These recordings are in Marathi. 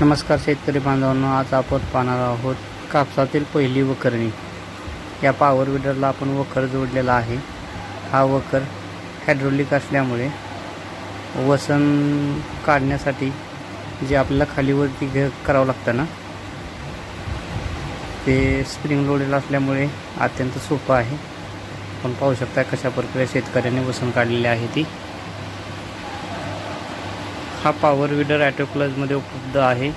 नमस्कार शेतकरी बांधवांनो आज आपण पाहणार आहोत कापसातील पहिली वखरणी. या पॉवर विडरला आपण वखर जोडलेला आहे. हा वखर हायड्रोलिक असल्यामुळे वसन काढण्यासाठी जे आपल्याला खालीवरती घ करावं लागतं ना ते स्प्रिंग लोडेल असल्यामुळे अत्यंत सोपं आहे. आपण पाहू शकता कशा प्रकारे शेतकऱ्याने वसन काढलेले आहे ती. हा पॉवर विडर ॲटो प्लसमध्ये उपलब्ध आहे.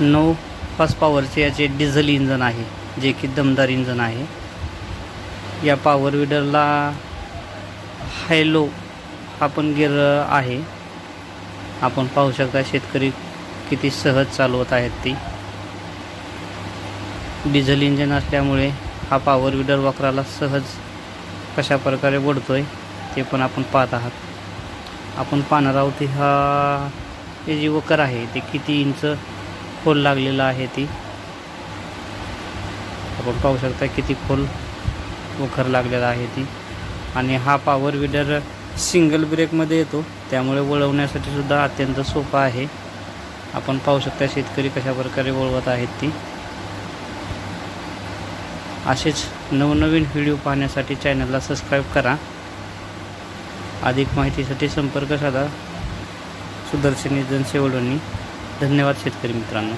नऊ पाच पॉवरचे याचे डिझेल इंजन आहे जे की दमदार इंजन आहे. या पॉवर विडरला हायलो हा पण गिअर आहे. आपण पाहू शकता शेतकरी किती सहज चालवत आहेत ती. डिझेल इंजन असल्यामुळे हा पॉवर विडर वक्राला सहज कशा प्रकारे ओढतोय ते पण आपण पाहत आहात. आपण पाहणार आहोत हा हे जी वकर आहे ते किती इंच खोल लागलेला आहे ती. आपण पाहू शकता किती खोल वखर लागलेला आहे ती. आणि हा पॉवर विडर सिंगल ब्रेकमध्ये येतो. त्यामुळे वळवण्यासाठी सुद्धा अत्यंत सोपा आहे. आपण पाहू शकता शेतकरी कशा प्रकारे वळवत आहेत ती. असेच नवनवीन व्हिडिओ पाहण्यासाठी चॅनलला सबस्क्राईब करा. अधिक माहितीसाठी संपर्क साधा सुदर्शनी जनसेवडणी धन्यवाद शेतकरी मित्रांनो.